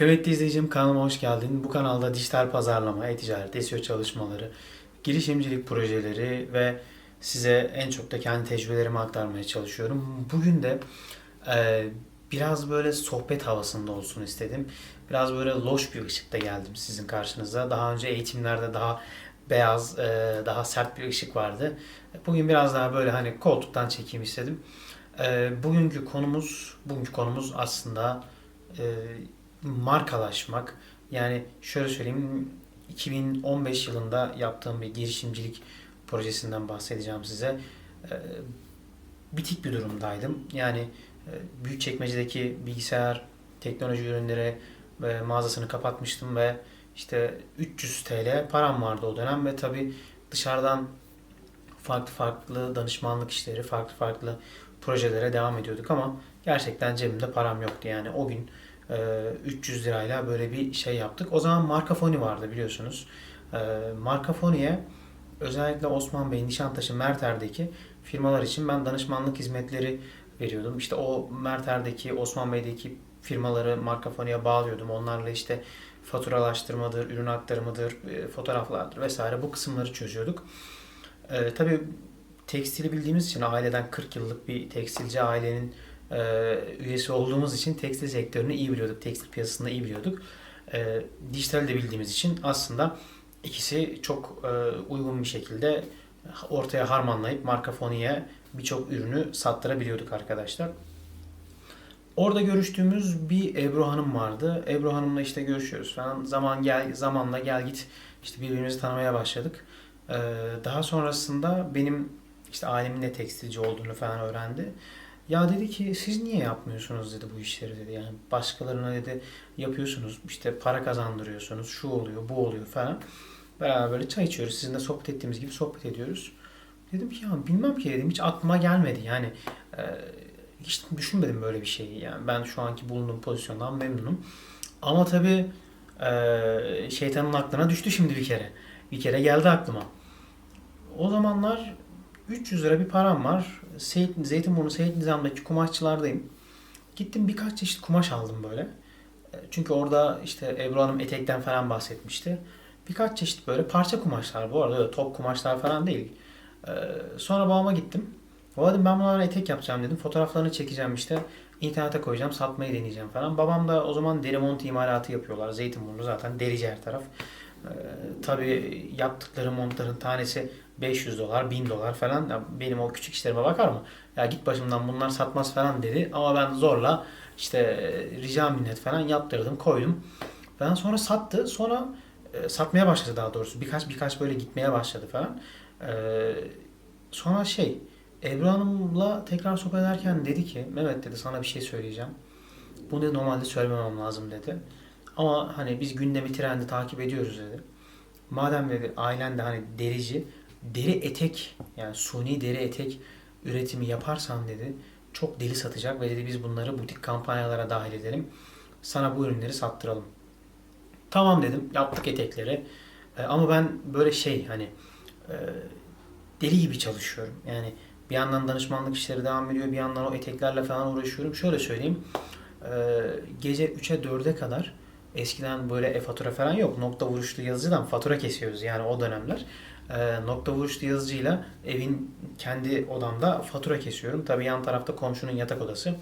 Kıymetli izleyicim kanalıma hoş geldin. Bu kanalda dijital pazarlama, e-ticaret, SEO çalışmaları, girişimcilik projeleri ve size en çok da kendi tecrübelerimi aktarmaya çalışıyorum. Bugün de e, biraz böyle sohbet havasında olsun istedim. Biraz böyle loş bir ışıkta geldim sizin karşınıza. Daha önce eğitimlerde daha beyaz, e, daha sert bir ışık vardı. Bugün biraz daha böyle hani koltuktan çekeyim istedim. E, bugünkü konumuz, bugünkü konumuz aslında e, markalaşmak. Yani şöyle söyleyeyim 2015 yılında yaptığım bir girişimcilik projesinden bahsedeceğim size. Ee, Bitik bir durumdaydım. Yani e, Büyükçekmece'deki bilgisayar teknoloji ürünleri ve mağazasını kapatmıştım ve işte 300 TL param vardı o dönem ve tabii dışarıdan farklı farklı danışmanlık işleri, farklı farklı projelere devam ediyorduk ama gerçekten cebimde param yoktu. Yani o gün e, 300 lirayla böyle bir şey yaptık. O zaman Markafoni vardı biliyorsunuz. E, Markafoni'ye özellikle Osman Bey, Nişantaşı, Merter'deki firmalar için ben danışmanlık hizmetleri veriyordum. İşte o Merter'deki, Osman Bey'deki firmaları Markafoni'ye bağlıyordum. Onlarla işte faturalaştırmadır, ürün aktarımıdır, e, fotoğraflardır vesaire bu kısımları çözüyorduk. E, tabii tekstili bildiğimiz için aileden 40 yıllık bir tekstilci ailenin e, üyesi olduğumuz için tekstil sektörünü iyi biliyorduk. Tekstil piyasasını iyi biliyorduk. E, dijital de bildiğimiz için aslında ikisi çok e, uygun bir şekilde ortaya harmanlayıp marka foniye birçok ürünü sattırabiliyorduk arkadaşlar. Orada görüştüğümüz bir Ebru Hanım vardı. Ebru Hanım'la işte görüşüyoruz falan. Zaman gel zamanla gel git işte birbirimizi tanımaya başladık. Ee, daha sonrasında benim işte ailemin de tekstilci olduğunu falan öğrendi. Ya dedi ki siz niye yapmıyorsunuz dedi bu işleri dedi. Yani başkalarına dedi yapıyorsunuz işte para kazandırıyorsunuz şu oluyor bu oluyor falan. Beraber böyle çay içiyoruz. Sizinle sohbet ettiğimiz gibi sohbet ediyoruz. Dedim ki ya bilmem ki dedim hiç aklıma gelmedi. Yani e, hiç düşünmedim böyle bir şeyi. Yani ben şu anki bulunduğum pozisyondan memnunum. Ama tabii e, şeytanın aklına düştü şimdi bir kere. Bir kere geldi aklıma. O zamanlar 300 lira bir param var. Seyit, Zeytinburnu Seyit Nizam'daki kumaşçılardayım. Gittim birkaç çeşit kumaş aldım böyle. E, Çünkü orada işte Ebru Hanım etekten falan bahsetmişti. Birkaç çeşit böyle parça kumaşlar bu arada top kumaşlar falan değil. Ee, sonra babama gittim. Baba dedim ben bunlardan etek yapacağım dedim. Fotoğraflarını çekeceğim işte. internete koyacağım satmayı deneyeceğim falan. Babam da o zaman deri mont imalatı yapıyorlar. Zeytinburnu zaten derici her taraf. Ee, tabii yaptıkları montların tanesi 500 dolar, 1000 dolar falan. Ya benim o küçük işlerime bakar mı? Ya git başımdan bunlar satmaz falan dedi. Ama ben zorla işte e, rica minnet falan yaptırdım, koydum. Ben sonra sattı. Sonra e, satmaya başladı daha doğrusu. Birkaç birkaç böyle gitmeye başladı falan. E, sonra şey Ebru Hanım'la tekrar sohbet ederken dedi ki Mehmet dedi sana bir şey söyleyeceğim. Bunu dedi, normalde söylememem lazım dedi. Ama hani biz gündemi trendi takip ediyoruz dedi. Madem dedi ailen de hani derici, deri etek yani suni deri etek üretimi yaparsan dedi çok deli satacak ve dedi biz bunları butik kampanyalara dahil edelim. Sana bu ürünleri sattıralım. Tamam dedim. Yaptık etekleri. E, ama ben böyle şey hani e, deli gibi çalışıyorum. Yani bir yandan danışmanlık işleri devam ediyor. Bir yandan o eteklerle falan uğraşıyorum. Şöyle söyleyeyim. E, gece 3'e 4'e kadar eskiden böyle e-fatura falan yok. Nokta vuruşlu yazıcıdan fatura kesiyoruz yani o dönemler. E, nokta vuruşlu yazıcıyla evin kendi odamda fatura kesiyorum. Tabii yan tarafta komşunun yatak odası.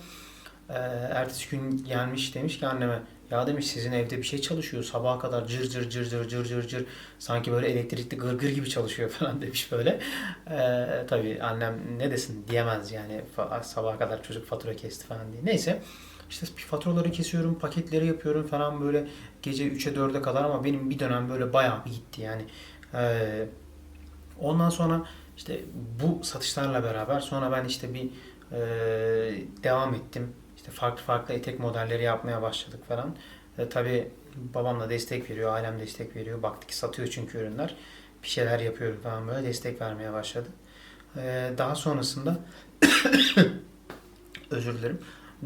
E, ertesi gün gelmiş demiş ki anneme ya demiş sizin evde bir şey çalışıyor sabaha kadar cır cır cır cır cır cır cır sanki böyle elektrikli gırgır gibi çalışıyor falan demiş böyle. Ee, tabii annem ne desin diyemez yani sabaha kadar çocuk fatura kesti falan diye. Neyse işte faturaları kesiyorum, paketleri yapıyorum falan böyle gece 3'e 4'e kadar ama benim bir dönem böyle bayağı bir gitti yani. Ee, ondan sonra işte bu satışlarla beraber sonra ben işte bir e, devam ettim. İşte farklı farklı etek modelleri yapmaya başladık falan. E, tabii babam da destek veriyor, ailem destek veriyor. Baktık ki satıyor çünkü ürünler. Bir şeyler yapıyorum falan böyle destek vermeye başladı. E, daha sonrasında özür dilerim.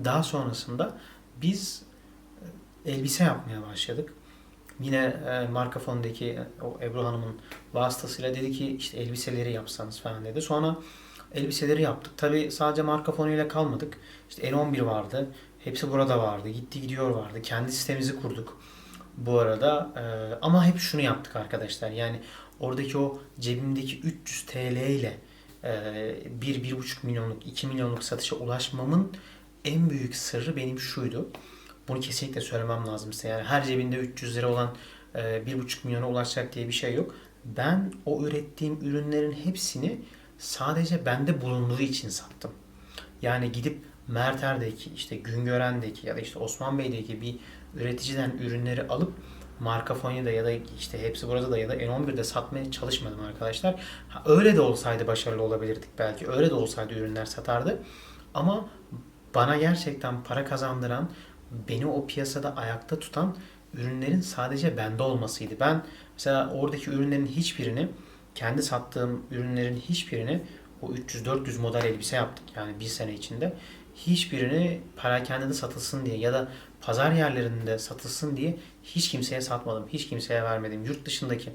Daha sonrasında biz e, elbise yapmaya başladık. Yine e, marka fondaki o Ebru Hanım'ın vasıtasıyla dedi ki işte elbiseleri yapsanız falan dedi. Sonra elbiseleri yaptık. Tabi sadece marka fonuyla kalmadık. İşte N11 vardı. Hepsi burada vardı. Gitti gidiyor vardı. Kendi sitemizi kurduk bu arada. Ee, ama hep şunu yaptık arkadaşlar. Yani oradaki o cebimdeki 300 TL ile e, 1-1,5 milyonluk, 2 milyonluk satışa ulaşmamın en büyük sırrı benim şuydu. Bunu kesinlikle söylemem lazım size. Yani her cebinde 300 lira olan e, 1,5 milyona ulaşacak diye bir şey yok. Ben o ürettiğim ürünlerin hepsini sadece bende bulunduğu için sattım. Yani gidip Merter'deki, işte Güngören'deki ya da işte Osman Bey'deki bir üreticiden ürünleri alıp Marka Fonya'da ya da işte hepsi burada da ya da N11'de satmaya çalışmadım arkadaşlar. Ha, öyle de olsaydı başarılı olabilirdik belki. Öyle de olsaydı ürünler satardı. Ama bana gerçekten para kazandıran, beni o piyasada ayakta tutan ürünlerin sadece bende olmasıydı. Ben mesela oradaki ürünlerin hiçbirini, kendi sattığım ürünlerin hiçbirini o 300-400 model elbise yaptık yani bir sene içinde. Hiçbirini perakendede satılsın diye ya da pazar yerlerinde satılsın diye hiç kimseye satmadım. Hiç kimseye vermedim. Yurt dışındaki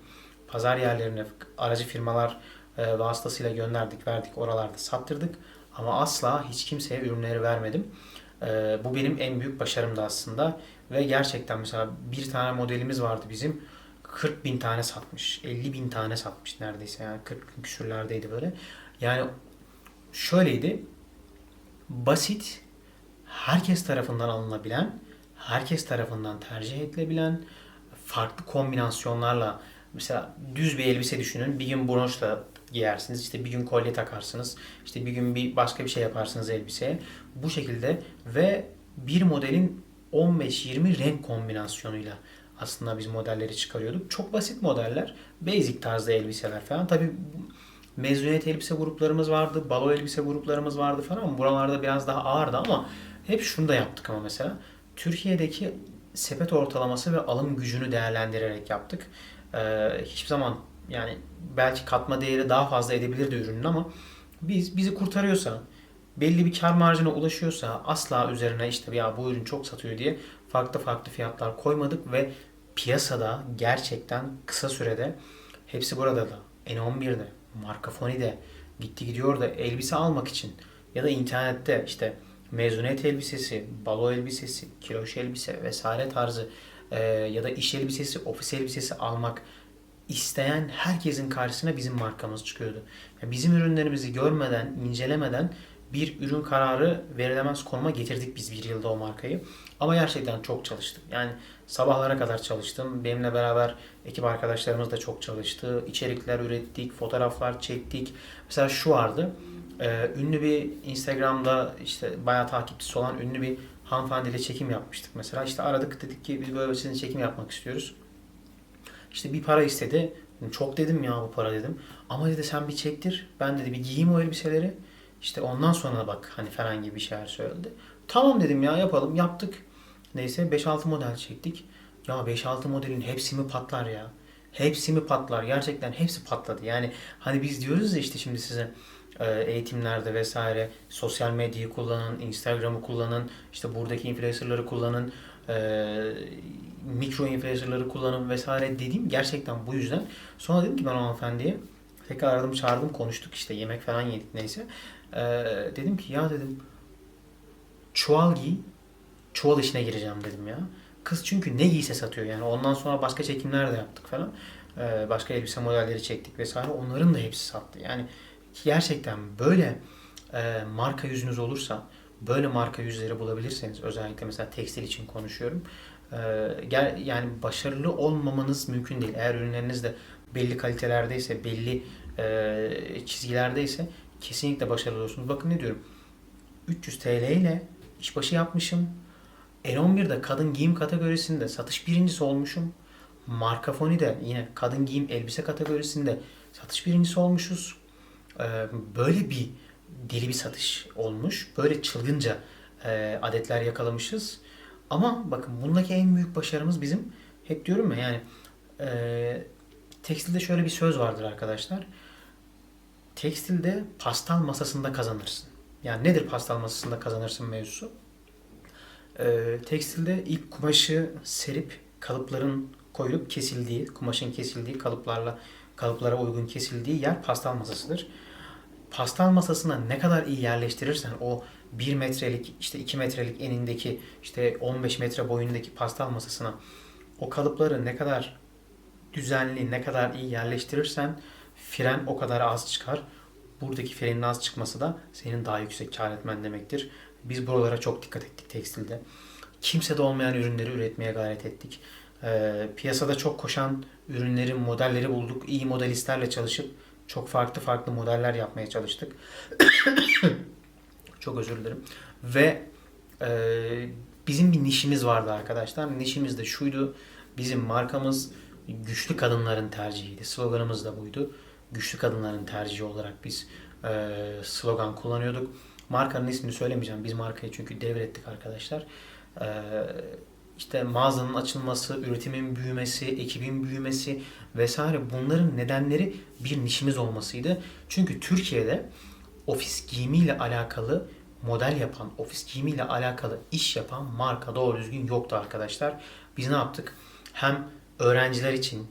pazar yerlerine aracı firmalar e, vasıtasıyla gönderdik, verdik. Oralarda sattırdık. Ama asla hiç kimseye ürünleri vermedim. E, bu benim en büyük başarımdı aslında. Ve gerçekten mesela bir tane modelimiz vardı bizim. 40 bin tane satmış. 50 bin tane satmış neredeyse. Yani 40 bin küsürlerdeydi böyle. Yani şöyleydi. Basit, herkes tarafından alınabilen, herkes tarafından tercih edilebilen, farklı kombinasyonlarla mesela düz bir elbise düşünün. Bir gün broşla giyersiniz. işte bir gün kolye takarsınız. işte bir gün bir başka bir şey yaparsınız elbiseye. Bu şekilde ve bir modelin 15-20 renk kombinasyonuyla aslında biz modelleri çıkarıyorduk. Çok basit modeller. Basic tarzda elbiseler falan. Tabii mezuniyet elbise gruplarımız vardı. Balo elbise gruplarımız vardı falan buralarda biraz daha ağırdı ama hep şunu da yaptık ama mesela. Türkiye'deki sepet ortalaması ve alım gücünü değerlendirerek yaptık. Ee, hiçbir zaman yani belki katma değeri daha fazla edebilirdi ürünün ama biz bizi kurtarıyorsa belli bir kar marjına ulaşıyorsa asla üzerine işte ya bu ürün çok satıyor diye farklı farklı fiyatlar koymadık ve piyasada gerçekten kısa sürede hepsi burada da N11'de, Marka Foni'de gitti gidiyor da elbise almak için ya da internette işte mezuniyet elbisesi, balo elbisesi, kiloş elbise vesaire tarzı e, ya da iş elbisesi, ofis elbisesi almak isteyen herkesin karşısına bizim markamız çıkıyordu. Yani bizim ürünlerimizi görmeden, incelemeden bir ürün kararı verilemez konuma getirdik biz bir yılda o markayı. Ama gerçekten çok çalıştım. Yani sabahlara kadar çalıştım. Benimle beraber ekip arkadaşlarımız da çok çalıştı. İçerikler ürettik, fotoğraflar çektik. Mesela şu vardı. Ee, ünlü bir Instagram'da işte bayağı takipçisi olan ünlü bir hanımefendiyle çekim yapmıştık mesela. İşte aradık dedik ki biz böyle bir çekim yapmak istiyoruz. İşte bir para istedi. Çok dedim ya bu para dedim. Ama dedi sen bir çektir. Ben dedi bir giyeyim o elbiseleri. İşte ondan sonra bak hani falan gibi bir şeyler söyledi. Tamam dedim ya yapalım. Yaptık. Neyse 5-6 model çektik. Ya 5-6 modelin hepsi mi patlar ya? Hepsi mi patlar? Gerçekten hepsi patladı. Yani hani biz diyoruz ya işte şimdi size eğitimlerde vesaire sosyal medyayı kullanın, Instagram'ı kullanın, işte buradaki influencerları kullanın, e, mikro influencerları kullanın vesaire dediğim gerçekten bu yüzden. Sonra dedim ki ben o hanımefendiye tekrar aradım çağırdım konuştuk işte yemek falan yedik neyse. E, dedim ki ya dedim çuval giy çuval işine gireceğim dedim ya. Kız çünkü ne giyse satıyor yani. Ondan sonra başka çekimler de yaptık falan. Ee, başka elbise modelleri çektik vesaire. Onların da hepsi sattı. Yani gerçekten böyle e, marka yüzünüz olursa, böyle marka yüzleri bulabilirseniz, özellikle mesela tekstil için konuşuyorum. Yani başarılı olmamanız mümkün değil. Eğer ürünleriniz de belli kalitelerdeyse, belli çizgilerdeyse kesinlikle başarılı olursunuz. Bakın ne diyorum. 300 TL ile işbaşı yapmışım. N11'de kadın giyim kategorisinde satış birincisi olmuşum. Marka Foni'de yine kadın giyim elbise kategorisinde satış birincisi olmuşuz. Böyle bir deli bir satış olmuş. Böyle çılgınca e, adetler yakalamışız. Ama bakın bundaki en büyük başarımız bizim hep diyorum ya yani e, tekstilde şöyle bir söz vardır arkadaşlar. Tekstilde pastal masasında kazanırsın. Yani nedir pastal masasında kazanırsın mevzusu? Ee, tekstilde ilk kumaşı serip kalıpların koyulup kesildiği, kumaşın kesildiği kalıplarla kalıplara uygun kesildiği yer pastal masasıdır. Pastal masasına ne kadar iyi yerleştirirsen o 1 metrelik işte 2 metrelik enindeki işte 15 metre boyundaki pastel masasına o kalıpları ne kadar düzenli, ne kadar iyi yerleştirirsen fren o kadar az çıkar. Buradaki frenin az çıkması da senin daha yüksek kar etmen demektir. Biz buralara çok dikkat ettik tekstilde. Kimsede olmayan ürünleri üretmeye gayret ettik. Ee, piyasada çok koşan ürünleri, modelleri bulduk. İyi modelistlerle çalışıp çok farklı farklı modeller yapmaya çalıştık. çok özür dilerim. Ve e, bizim bir nişimiz vardı arkadaşlar. Nişimiz de şuydu. Bizim markamız güçlü kadınların tercihiydi. Sloganımız da buydu. Güçlü kadınların tercihi olarak biz e, slogan kullanıyorduk. Markanın ismini söylemeyeceğim. Biz markayı çünkü devrettik arkadaşlar. E, işte mağazanın açılması, üretimin büyümesi, ekibin büyümesi vesaire bunların nedenleri bir nişimiz olmasıydı. Çünkü Türkiye'de ofis giyimiyle alakalı model yapan, ofis giyimiyle alakalı iş yapan marka doğru düzgün yoktu arkadaşlar. Biz ne yaptık? Hem öğrenciler için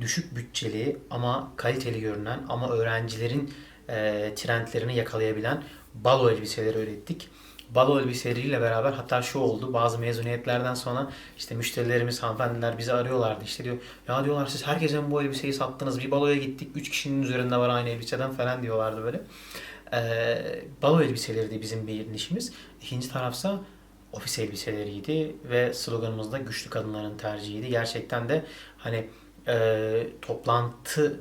düşük bütçeli ama kaliteli görünen ama öğrencilerin e, trendlerini yakalayabilen balo elbiseleri ürettik. Balo elbiseleriyle beraber hatta şu oldu bazı mezuniyetlerden sonra işte müşterilerimiz hanımefendiler bizi arıyorlardı işte diyor ya diyorlar siz herkese bu elbiseyi sattınız bir baloya gittik 3 kişinin üzerinde var aynı elbiseden falan diyorlardı böyle. Ee, balo elbiseleri de bizim bir nişimiz. İkinci tarafsa ofis elbiseleriydi ve sloganımız da güçlü kadınların tercihiydi. Gerçekten de hani e, toplantı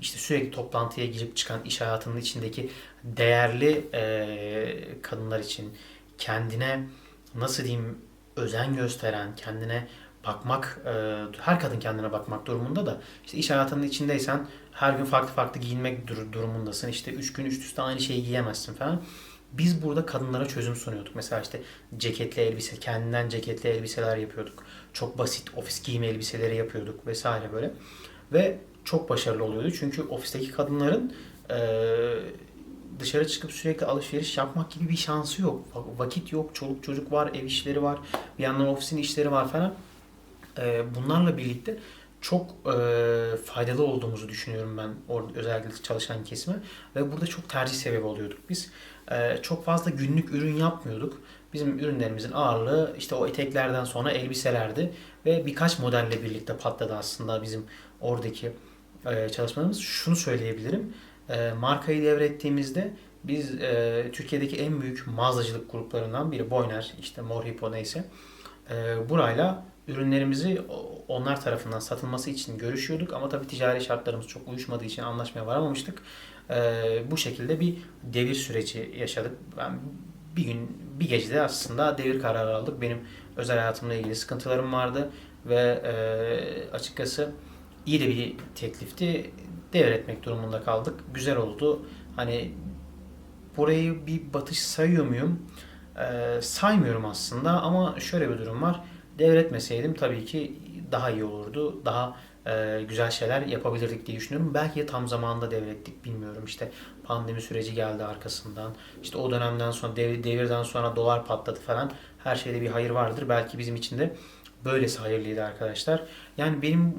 işte sürekli toplantıya girip çıkan iş hayatının içindeki değerli e, kadınlar için kendine nasıl diyeyim özen gösteren, kendine bakmak, e, her kadın kendine bakmak durumunda da işte iş hayatının içindeysen her gün farklı farklı giyinmek dur- durumundasın. İşte üç gün üst üste aynı şeyi giyemezsin falan. Biz burada kadınlara çözüm sunuyorduk. Mesela işte ceketli elbise, kendinden ceketli elbiseler yapıyorduk. Çok basit ofis giyimi elbiseleri yapıyorduk vesaire böyle. Ve çok başarılı oluyordu. Çünkü ofisteki kadınların eee, dışarı çıkıp sürekli alışveriş yapmak gibi bir şansı yok. Va- Vakit yok, çoluk çocuk var, ev işleri var, bir yandan ofisin işleri var falan. Eee, bunlarla birlikte çok eee, faydalı olduğumuzu düşünüyorum ben orada özellikle çalışan kesime ve burada çok tercih sebebi oluyorduk biz. Eee, çok fazla günlük ürün yapmıyorduk. Bizim ürünlerimizin ağırlığı işte o eteklerden sonra elbiselerdi ve birkaç modelle birlikte patladı aslında bizim oradaki çalışmalarımız. Şunu söyleyebilirim. Eee, markayı devrettiğimizde biz eee, Türkiye'deki en büyük mağazacılık gruplarından biri Boyner, işte Mor Hippo neyse. Burayla ürünlerimizi onlar tarafından satılması için görüşüyorduk ama tabii ticari şartlarımız çok uyuşmadığı için anlaşmaya varamamıştık. Bu şekilde bir devir süreci yaşadık. Ben bir gün bir gecede aslında devir kararı aldık. Benim özel hayatımla ilgili sıkıntılarım vardı ve açıkçası iyi de bir teklifti. Devretmek durumunda kaldık. Güzel oldu. Hani burayı bir batış sayıyor muyum? Ee, saymıyorum aslında ama şöyle bir durum var. Devretmeseydim tabii ki daha iyi olurdu. Daha e, güzel şeyler yapabilirdik diye düşünüyorum. Belki de tam zamanında devrettik bilmiyorum. İşte pandemi süreci geldi arkasından. İşte o dönemden sonra dev- devirden sonra dolar patladı falan. Her şeyde bir hayır vardır. Belki bizim için de böylesi hayırlıydı arkadaşlar. Yani benim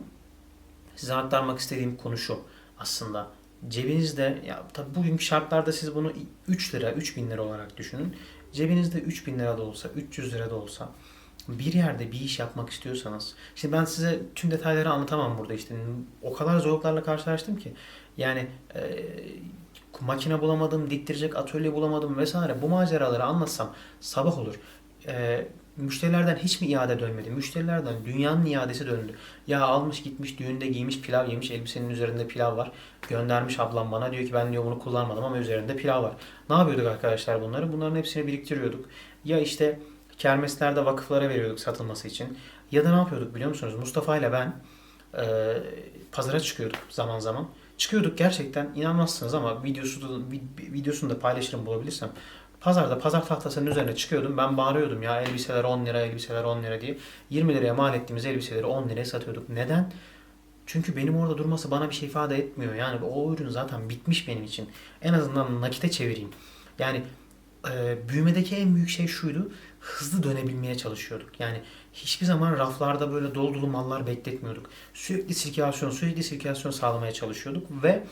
size aktarmak istediğim konu şu aslında. Cebinizde ya tabii bugünkü şartlarda siz bunu 3 lira, 3000 lira olarak düşünün. Cebinizde 3000 lira da olsa, 300 lira da olsa bir yerde bir iş yapmak istiyorsanız. Şimdi ben size tüm detayları anlatamam burada işte. O kadar zorluklarla karşılaştım ki. Yani e, makine bulamadım, diktirecek atölye bulamadım vesaire. Bu maceraları anlatsam sabah olur. E, müşterilerden hiç mi iade dönmedi? Müşterilerden dünyanın iadesi döndü. Ya almış gitmiş düğünde giymiş pilav yemiş elbisenin üzerinde pilav var. Göndermiş ablam bana diyor ki ben diyor bunu kullanmadım ama üzerinde pilav var. Ne yapıyorduk arkadaşlar bunları? Bunların hepsini biriktiriyorduk. Ya işte kermeslerde vakıflara veriyorduk satılması için. Ya da ne yapıyorduk biliyor musunuz? Mustafa ile ben e, pazara çıkıyorduk zaman zaman. Çıkıyorduk gerçekten inanmazsınız ama videosu da, vi- videosunu da paylaşırım bulabilirsem. Pazarda pazar tahtasının üzerine çıkıyordum. Ben bağırıyordum ya elbiseler 10 lira, elbiseler 10 lira diye. 20 liraya mal ettiğimiz elbiseleri 10 liraya satıyorduk. Neden? Çünkü benim orada durması bana bir şey ifade etmiyor. Yani o ürün zaten bitmiş benim için. En azından nakite çevireyim. Yani e, büyümedeki en büyük şey şuydu. Hızlı dönebilmeye çalışıyorduk. Yani hiçbir zaman raflarda böyle dolu dolu mallar bekletmiyorduk. Sürekli sirkülasyon, sürekli sirkülasyon sağlamaya çalışıyorduk ve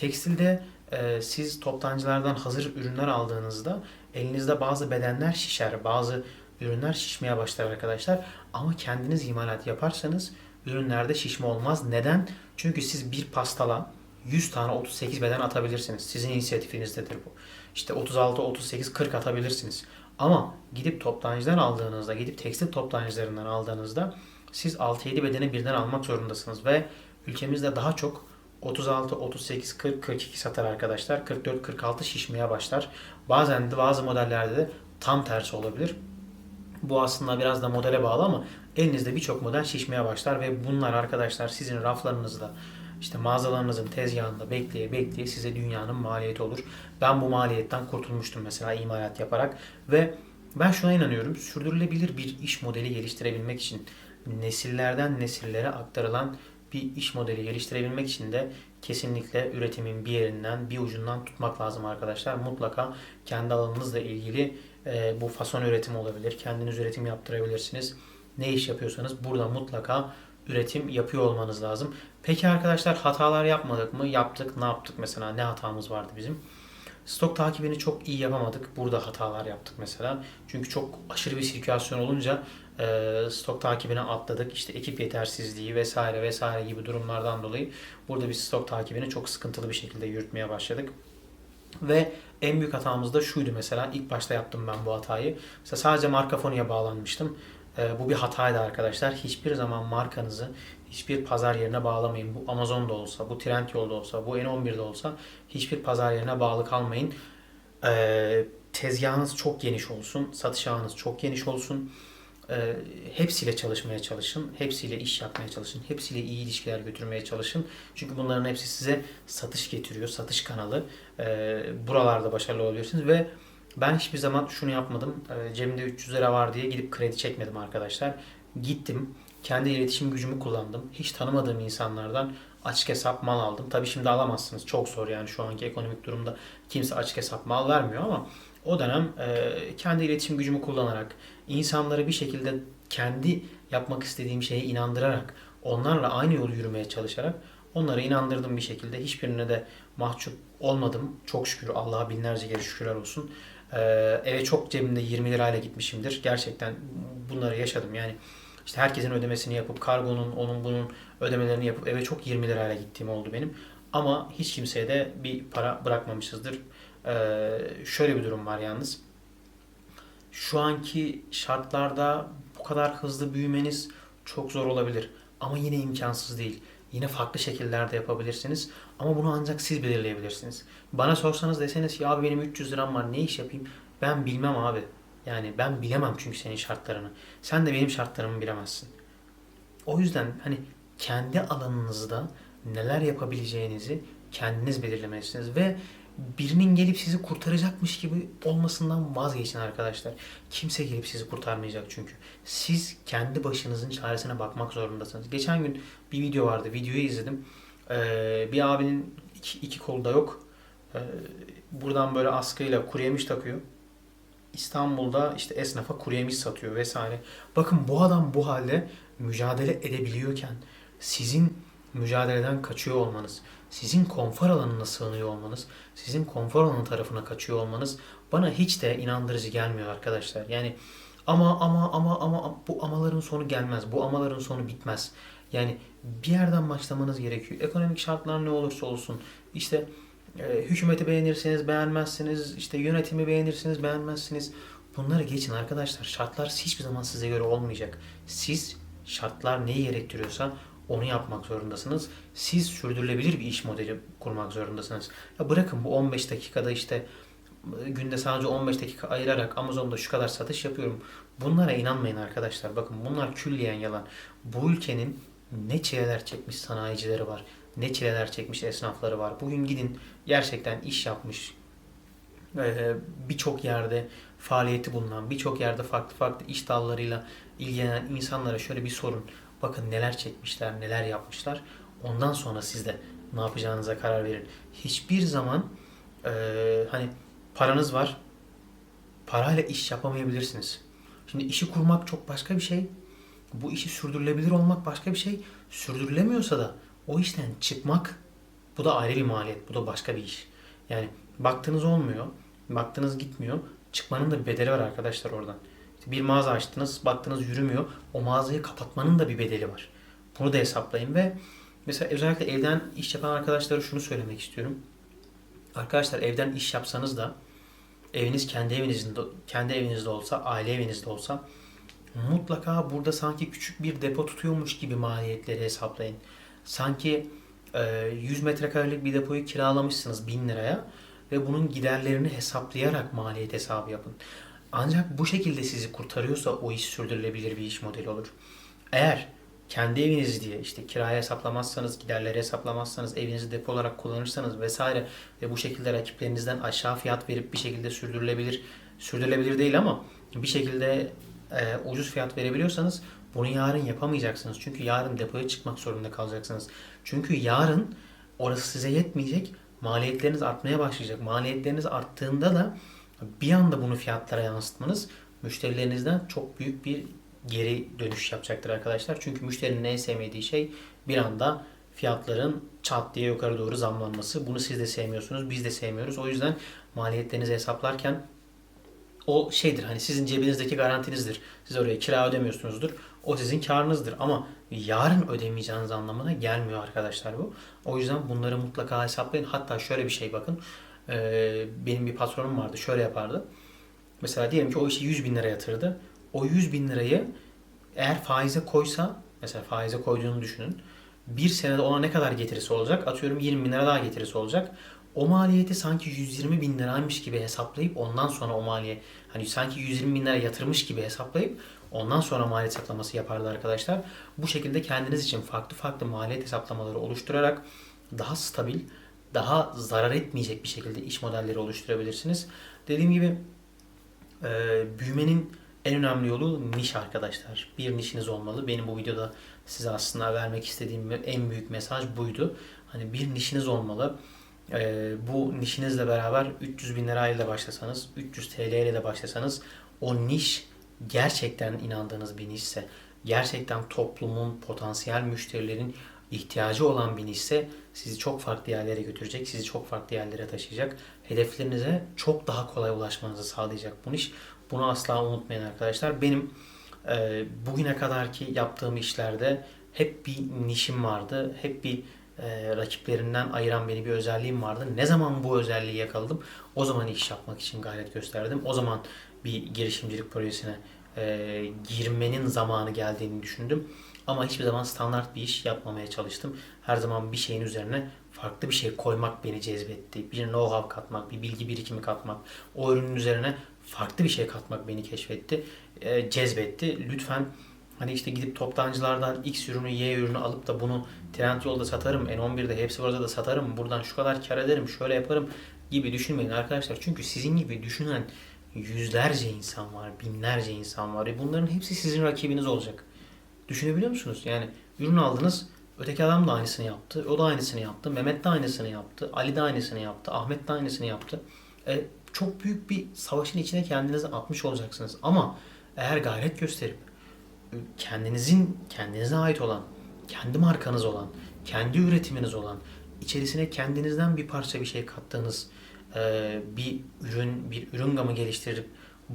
tekstilde e, siz toptancılardan hazır ürünler aldığınızda elinizde bazı bedenler şişer, bazı ürünler şişmeye başlar arkadaşlar. Ama kendiniz imalat yaparsanız ürünlerde şişme olmaz. Neden? Çünkü siz bir pastala 100 tane 38 beden atabilirsiniz. Sizin inisiyatifinizdedir bu. İşte 36, 38, 40 atabilirsiniz. Ama gidip toptancıdan aldığınızda, gidip tekstil toptancılarından aldığınızda siz 6-7 bedeni birden almak zorundasınız ve ülkemizde daha çok 36, 38, 40, 42 satar arkadaşlar. 44, 46 şişmeye başlar. Bazen de bazı modellerde de tam tersi olabilir. Bu aslında biraz da modele bağlı ama elinizde birçok model şişmeye başlar ve bunlar arkadaşlar sizin raflarınızda işte mağazalarınızın tezgahında bekleye bekleye size dünyanın maliyeti olur. Ben bu maliyetten kurtulmuştum mesela imalat yaparak ve ben şuna inanıyorum. Sürdürülebilir bir iş modeli geliştirebilmek için nesillerden nesillere aktarılan bir iş modeli geliştirebilmek için de kesinlikle üretimin bir yerinden bir ucundan tutmak lazım arkadaşlar. Mutlaka kendi alanınızla ilgili e, bu fason üretim olabilir. Kendiniz üretim yaptırabilirsiniz. Ne iş yapıyorsanız burada mutlaka üretim yapıyor olmanız lazım. Peki arkadaşlar hatalar yapmadık mı? Yaptık. Ne yaptık mesela? Ne hatamız vardı bizim? Stok takibini çok iyi yapamadık. Burada hatalar yaptık mesela. Çünkü çok aşırı bir sirkülasyon olunca e, stok takibine atladık. İşte ekip yetersizliği vesaire vesaire gibi durumlardan dolayı burada biz stok takibini çok sıkıntılı bir şekilde yürütmeye başladık. Ve en büyük hatamız da şuydu mesela. ilk başta yaptım ben bu hatayı. Mesela sadece marka fonuya bağlanmıştım. E, bu bir hataydı arkadaşlar. Hiçbir zaman markanızı hiçbir pazar yerine bağlamayın. Bu Amazon'da olsa, bu Trendyol'da olsa, bu N11'de olsa hiçbir pazar yerine bağlı kalmayın. E, tezgahınız çok geniş olsun, satış ağınız çok geniş olsun. E, hepsiyle çalışmaya çalışın, hepsiyle iş yapmaya çalışın, hepsiyle iyi ilişkiler götürmeye çalışın. Çünkü bunların hepsi size satış getiriyor, satış kanalı. E, buralarda başarılı olabilirsiniz ve ben hiçbir zaman şunu yapmadım. E, cebimde 300 lira var diye gidip kredi çekmedim arkadaşlar. Gittim, kendi iletişim gücümü kullandım. Hiç tanımadığım insanlardan açık hesap mal aldım. Tabii şimdi alamazsınız. Çok zor yani şu anki ekonomik durumda kimse açık hesap mal vermiyor ama o dönem e, kendi iletişim gücümü kullanarak insanları bir şekilde kendi yapmak istediğim şeye inandırarak onlarla aynı yolu yürümeye çalışarak onları inandırdım bir şekilde. Hiçbirine de mahcup olmadım. Çok şükür Allah'a binlerce kere şükürler olsun. E, eve çok cebimde 20 lirayla gitmişimdir. Gerçekten bunları yaşadım. Yani işte herkesin ödemesini yapıp kargonun onun bunun ödemelerini yapıp eve çok 20 lirayla gittiğim oldu benim. Ama hiç kimseye de bir para bırakmamışızdır. Ee, şöyle bir durum var yalnız. Şu anki şartlarda bu kadar hızlı büyümeniz çok zor olabilir. Ama yine imkansız değil. Yine farklı şekillerde yapabilirsiniz. Ama bunu ancak siz belirleyebilirsiniz. Bana sorsanız deseniz ki abi benim 300 liram var ne iş yapayım? Ben bilmem abi. Yani ben bilemem çünkü senin şartlarını. Sen de benim şartlarımı bilemezsin. O yüzden hani kendi alanınızda neler yapabileceğinizi kendiniz belirlemelisiniz ve birinin gelip sizi kurtaracakmış gibi olmasından vazgeçin arkadaşlar. Kimse gelip sizi kurtarmayacak çünkü. Siz kendi başınızın çaresine bakmak zorundasınız. Geçen gün bir video vardı. Videoyu izledim. Ee, bir abinin iki, iki kolu da yok. Ee, buradan böyle askıyla kuru yemiş takıyor. İstanbul'da işte esnafa kuru yemiş satıyor vesaire. Bakın bu adam bu halde mücadele edebiliyorken sizin mücadeleden kaçıyor olmanız, sizin konfor alanına sığınıyor olmanız, sizin konfor alanı tarafına kaçıyor olmanız bana hiç de inandırıcı gelmiyor arkadaşlar. Yani ama ama ama ama bu amaların sonu gelmez. Bu amaların sonu bitmez. Yani bir yerden başlamanız gerekiyor. Ekonomik şartlar ne olursa olsun işte e, hükümeti beğenirsiniz, beğenmezsiniz, işte yönetimi beğenirsiniz, beğenmezsiniz. Bunları geçin arkadaşlar. Şartlar hiçbir zaman size göre olmayacak. Siz şartlar neyi gerektiriyorsa onu yapmak zorundasınız. Siz sürdürülebilir bir iş modeli kurmak zorundasınız. Ya bırakın bu 15 dakikada işte e, günde sadece 15 dakika ayırarak Amazon'da şu kadar satış yapıyorum. Bunlara inanmayın arkadaşlar. Bakın bunlar külliyen yalan. Bu ülkenin ne çileler çekmiş sanayicileri var. Ne çileler çekmiş esnafları var. Bugün gidin gerçekten iş yapmış e, birçok yerde faaliyeti bulunan, birçok yerde farklı farklı iş dallarıyla ilgilenen insanlara şöyle bir sorun. Bakın neler çekmişler, neler yapmışlar. Ondan sonra siz de ne yapacağınıza karar verin. Hiçbir zaman e, hani paranız var, parayla iş yapamayabilirsiniz. Şimdi işi kurmak çok başka bir şey. Bu işi sürdürülebilir olmak başka bir şey. Sürdürülemiyorsa da o işten çıkmak bu da ayrı bir maliyet. Bu da başka bir iş. Yani baktığınız olmuyor. Baktığınız gitmiyor. Çıkmanın da bir bedeli var arkadaşlar oradan. Bir mağaza açtınız, baktınız yürümüyor. O mağazayı kapatmanın da bir bedeli var. Bunu da hesaplayın ve mesela özellikle evden iş yapan arkadaşlara şunu söylemek istiyorum. Arkadaşlar evden iş yapsanız da eviniz kendi evinizde kendi evinizde olsa, aile evinizde olsa mutlaka burada sanki küçük bir depo tutuyormuş gibi maliyetleri hesaplayın. Sanki e, 100 metrekarelik bir depoyu kiralamışsınız 1000 liraya ve bunun giderlerini hesaplayarak maliyet hesabı yapın. Ancak bu şekilde sizi kurtarıyorsa o iş sürdürülebilir bir iş modeli olur. Eğer kendi eviniz diye işte kiraya hesaplamazsanız, giderleri hesaplamazsanız, evinizi depo olarak kullanırsanız vesaire ve bu şekilde rakiplerinizden aşağı fiyat verip bir şekilde sürdürülebilir, sürdürülebilir değil ama bir şekilde e, ucuz fiyat verebiliyorsanız bunu yarın yapamayacaksınız. Çünkü yarın depoya çıkmak zorunda kalacaksınız. Çünkü yarın orası size yetmeyecek. Maliyetleriniz artmaya başlayacak. Maliyetleriniz arttığında da bir anda bunu fiyatlara yansıtmanız müşterilerinizden çok büyük bir geri dönüş yapacaktır arkadaşlar. Çünkü müşterinin en sevmediği şey bir anda fiyatların çat diye yukarı doğru zamlanması. Bunu siz de sevmiyorsunuz, biz de sevmiyoruz. O yüzden maliyetlerinizi hesaplarken o şeydir hani sizin cebinizdeki garantinizdir. Siz oraya kira ödemiyorsunuzdur. O sizin karınızdır ama yarın ödemeyeceğiniz anlamına gelmiyor arkadaşlar bu. O yüzden bunları mutlaka hesaplayın. Hatta şöyle bir şey bakın. Ee, benim bir patronum vardı. Şöyle yapardı. Mesela diyelim ki o işi 100 bin lira yatırdı. O 100 bin lirayı eğer faize koysa mesela faize koyduğunu düşünün. Bir senede ona ne kadar getirisi olacak? Atıyorum 20 bin lira daha getirisi olacak. O maliyeti sanki 120 bin liraymış gibi hesaplayıp ondan sonra o maliye hani sanki 120 bin lira yatırmış gibi hesaplayıp ondan sonra maliyet hesaplaması yapardı arkadaşlar. Bu şekilde kendiniz için farklı farklı maliyet hesaplamaları oluşturarak daha stabil, daha zarar etmeyecek bir şekilde iş modelleri oluşturabilirsiniz. Dediğim gibi e, büyümenin en önemli yolu niş arkadaşlar. Bir nişiniz olmalı. Benim bu videoda size aslında vermek istediğim en büyük mesaj buydu. Hani bir nişiniz olmalı. Ee, bu nişinizle beraber 300 bin lirayla başlasanız, 300 TL ile de başlasanız o niş gerçekten inandığınız bir nişse, gerçekten toplumun, potansiyel müşterilerin ihtiyacı olan bir nişse sizi çok farklı yerlere götürecek, sizi çok farklı yerlere taşıyacak. Hedeflerinize çok daha kolay ulaşmanızı sağlayacak bu niş. Bunu asla unutmayın arkadaşlar. Benim e, bugüne kadarki yaptığım işlerde hep bir nişim vardı. Hep bir e, rakiplerinden ayıran beni bir özelliğim vardı. Ne zaman bu özelliği yakaladım? O zaman iş yapmak için gayret gösterdim. O zaman bir girişimcilik projesine e, girmenin zamanı geldiğini düşündüm. Ama hiçbir zaman standart bir iş yapmamaya çalıştım. Her zaman bir şeyin üzerine farklı bir şey koymak beni cezbetti. Bir know-how katmak, bir bilgi birikimi katmak, o ürünün üzerine farklı bir şey katmak beni keşfetti, e, cezbetti. Lütfen hani işte gidip toptancılardan X ürünü, Y ürünü alıp da bunu Trendyol'da satarım, N11'de hepsi burada da satarım, buradan şu kadar kar ederim, şöyle yaparım gibi düşünmeyin arkadaşlar. Çünkü sizin gibi düşünen yüzlerce insan var, binlerce insan var ve bunların hepsi sizin rakibiniz olacak. Düşünebiliyor musunuz? Yani ürün aldınız, öteki adam da aynısını yaptı, o da aynısını yaptı, Mehmet de aynısını yaptı, Ali de aynısını yaptı, Ahmet de aynısını yaptı. E, çok büyük bir savaşın içine kendinizi atmış olacaksınız. Ama eğer gayret gösterip kendinizin kendinize ait olan, kendi markanız olan, kendi üretiminiz olan, içerisine kendinizden bir parça bir şey kattığınız e, bir ürün, bir ürün gamı geliştirip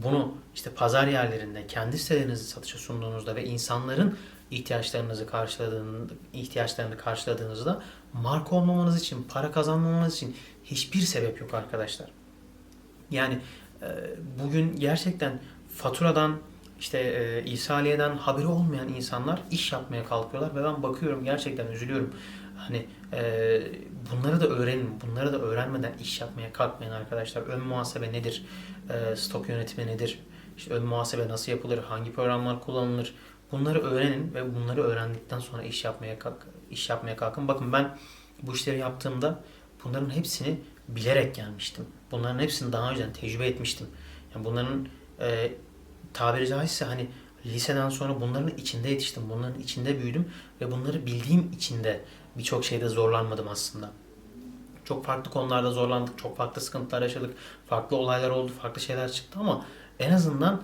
bunu işte pazar yerlerinde kendi sitelerinizi satışa sunduğunuzda ve insanların ihtiyaçlarınızı karşıladığında, ihtiyaçlarını karşıladığınızda marka olmamanız için, para kazanmamanız için hiçbir sebep yok arkadaşlar. Yani e, bugün gerçekten faturadan işte e, İsaliye'den haberi olmayan insanlar iş yapmaya kalkıyorlar ve ben bakıyorum gerçekten üzülüyorum. Hani e, bunları da öğrenin. Bunları da öğrenmeden iş yapmaya kalkmayın arkadaşlar. Ön muhasebe nedir? E, stok yönetimi nedir? İşte ön muhasebe nasıl yapılır? Hangi programlar kullanılır? Bunları öğrenin ve bunları öğrendikten sonra iş yapmaya kalk iş yapmaya kalkın. Bakın ben bu işleri yaptığımda bunların hepsini bilerek gelmiştim. Bunların hepsini daha önceden tecrübe etmiştim. Yani bunların e, tabiri caizse hani liseden sonra bunların içinde yetiştim. Bunların içinde büyüdüm ve bunları bildiğim için de birçok şeyde zorlanmadım aslında. Çok farklı konularda zorlandık, çok farklı sıkıntılar yaşadık, farklı olaylar oldu, farklı şeyler çıktı ama en azından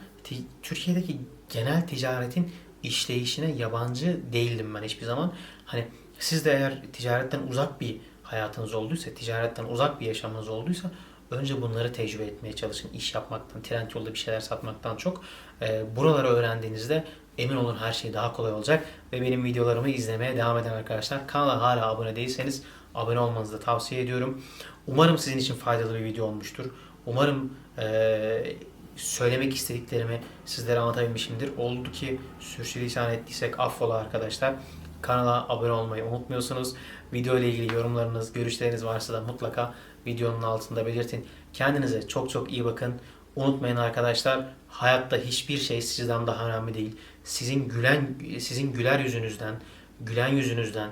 Türkiye'deki genel ticaretin işleyişine yabancı değildim ben hiçbir zaman. Hani siz de eğer ticaretten uzak bir hayatınız olduysa, ticaretten uzak bir yaşamınız olduysa önce bunları tecrübe etmeye çalışın. İş yapmaktan, trend yolda bir şeyler satmaktan çok. Ee, buraları öğrendiğinizde emin olun her şey daha kolay olacak. Ve benim videolarımı izlemeye devam eden arkadaşlar kanala hala abone değilseniz abone olmanızı da tavsiye ediyorum. Umarım sizin için faydalı bir video olmuştur. Umarım eee, söylemek istediklerimi sizlere anlatabilmişimdir. Oldu ki sürçülisan ettiysek affola arkadaşlar. Kanala abone olmayı unutmuyorsunuz. Video ile ilgili yorumlarınız, görüşleriniz varsa da mutlaka videonun altında belirtin. Kendinize çok çok iyi bakın. Unutmayın arkadaşlar, hayatta hiçbir şey sizden daha önemli değil. Sizin gülen sizin güler yüzünüzden, gülen yüzünüzden,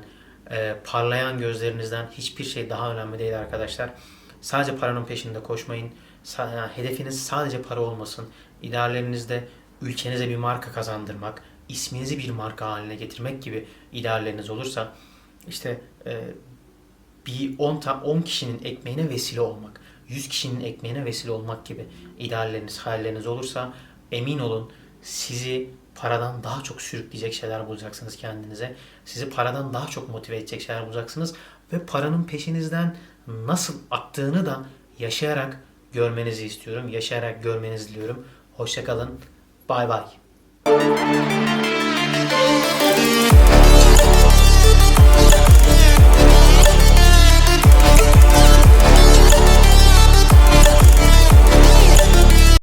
e, parlayan gözlerinizden hiçbir şey daha önemli değil arkadaşlar. Sadece paranın peşinde koşmayın. Yani hedefiniz sadece para olmasın. İdeallerinizde ülkenize bir marka kazandırmak, isminizi bir marka haline getirmek gibi idealleriniz olursa işte e, bir 10 ta 10 kişinin ekmeğine vesile olmak, 100 kişinin ekmeğine vesile olmak gibi idealleriniz, hayalleriniz olursa emin olun sizi paradan daha çok sürükleyecek şeyler bulacaksınız kendinize. Sizi paradan daha çok motive edecek şeyler bulacaksınız ve paranın peşinizden nasıl attığını da yaşayarak görmenizi istiyorum. Yaşayarak görmenizi diliyorum. Hoşçakalın. Bay bay.